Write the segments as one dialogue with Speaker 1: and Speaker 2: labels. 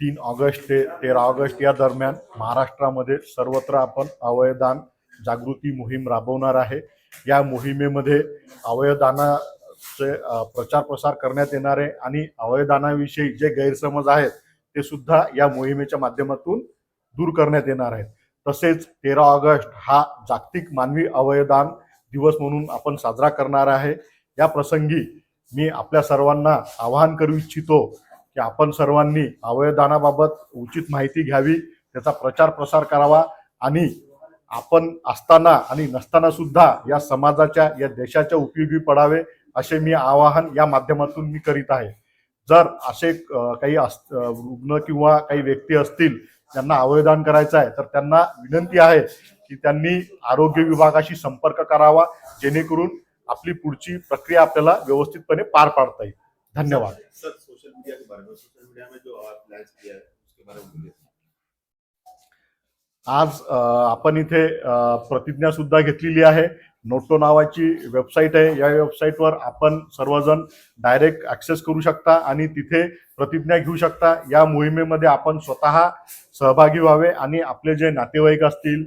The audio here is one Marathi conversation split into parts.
Speaker 1: तीन ऑगस्ट ते तेरा ऑगस्ट या दरम्यान महाराष्ट्रामध्ये सर्वत्र आपण अवयदान जागृती मोहीम राबवणार आहे. या मोहिमेमध्ये अवयदानाचे प्रचार प्रसार करण्यात येणार आहे आणि अवयदानाविषयी जे गैरसमज आहेत ते सुद्धा या मोहिमेच्या माध्यमातून दूर करण्यात येणार आहेत. तसेच तेरा ऑगस्ट हा जागतिक मानवी अवयदान दिवस म्हणून आपण साजरा करणार आहे. या प्रसंगी मी आपल्या सर्वांना आवाहन करू इच्छितो की आपण सर्वांनी अवयवदानाबाबत उचित माहिती घ्यावी त्याचा प्रचार प्रसार करावा आणि आपण असताना आणि नसताना सुद्धा या समाजाच्या या देशाच्या उपयोगी पडावे असे मी आवाहन या माध्यमातून मी करीत आहे. जर असे काही रुग्ण किंवा काही व्यक्ती असतील त्यांना अवयदान करायचं आहे तर त्यांना विनंती आहे की त्यांनी आरोग्य विभागाशी संपर्क करावा जेणेकरून आपली पुढची प्रक्रिया आपल्याला व्यवस्थितपणे पार पाडता येईल. धन्यवाद.
Speaker 2: सर सोशल मीडिया के बारे में सोशल मीडिया में जो आप प्लान्स किया है उसके बारे में बोलिए.
Speaker 1: आज आपण इथे प्रतिज्ञा सुद्धा घेतलेली आहे. नोटो नावाची वेबसाईट आहे. या वेबसाईटवर आपण सर्वजण डायरेक्ट ऍक्सेस करू शकता आणि तिथे प्रतिज्ञा घेऊ शकता. या मोहिमेमध्ये आपण स्वतः सहभागी व्हावे आणि आपले जे नातेवाईक असतील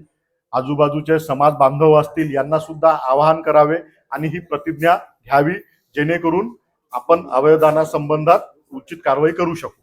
Speaker 1: आजूबाजूचे समाज बांधव असतील यांना सुद्धा आवाहन करावे. आणि ही प्रतिज्ञा घ्यावी जेणेकरून आपण अवयवदानासंबंधात उचित कारवाई करू शकू.